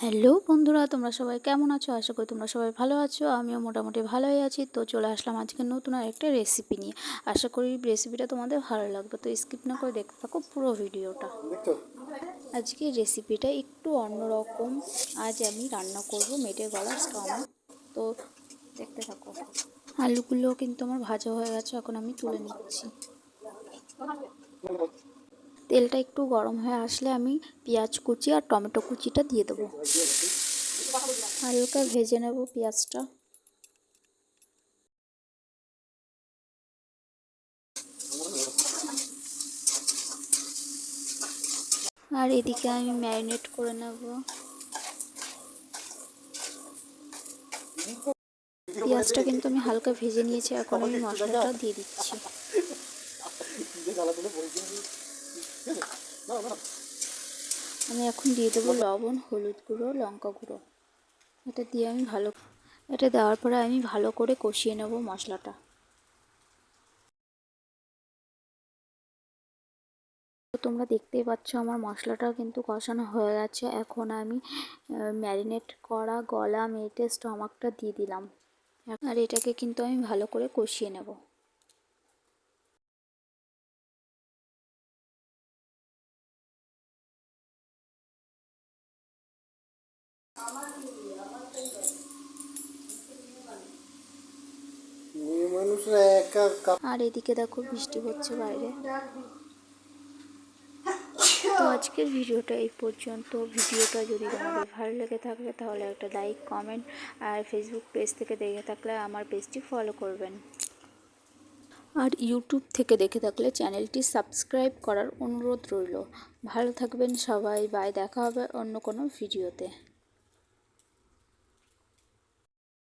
Hello বন্ধুরা তোমরা সবাই কেমন আছো? আশা করি তোমরা সবাই ভালো আছো। আমিও মোটামুটি ভালোই আছি। তো চলে আসলাম আজকে নতুন আর একটা রেসিপি নিয়ে। আশা করি রেসিপিটা তোমাদের ভালো লাগবে। তো স্কিপ না করে দেখতে থাকো পুরো ভিডিওটা আজকে রেসিপিটা একটু অন্যরকম। আজ আমি রান্না করব মেটে গলা স্টমাক তো দেখতে থাকো। আলুগুলো কিন্তু আমার ভাজা হয়ে গেছে এখন আমি তুলে নিচ্ছি। তেলটা একটু গরম হয়ে আসলে আমি পেঁয়াজ কুচি আর টমেটো কুচিটা দিয়ে দেবো। হালকা ভেজে নেব পেঁয়াজটা। আর এদিকে আমি ম্যারিনেট করে নেব। পেঁয়াজটা কিন্তু আমি হালকা ভেজে নিয়েছি, এখন আমি মশলাটা দিয়ে দিচ্ছি। আমি এখন দিয়ে দেবো লবণ, হলুদ গুঁড়ো, লঙ্কা গুঁড়ো। এটা দিয়ে আমি ভালো, এটা দেওয়ার পরে আমি ভালো করে কষিয়ে নেব মশলাটা। তোমরা দেখতেই পাচ্ছ আমার মশলাটা কিন্তু কষানো হয়ে গেছে। এখন আমি ম্যারিনেট করা গলা মেটে স্টমাকটা দিয়ে দিলাম। আর এটাকে কিন্তু আমি ভালো করে কষিয়ে নেব। আর এদিকে দেখো বৃষ্টি হচ্ছে বাইরে। তো আজকের ভিডিওটা এই পর্যন্ত। ভিডিওটা যদি তোমাদের ভালো লেগে থাকে তাহলে একটা লাইক, কমেন্ট আর ফেসবুক পেজ থেকে দেখে থাকলে আমার পেজটি ফলো করবেন। আর ইউটিউব থেকে দেখে থাকলে চ্যানেলটি সাবস্ক্রাইব করার অনুরোধ রইল। ভালো থাকবেন সবাই। বাই দেখা হবে অন্য কোনো ভিডিওতে।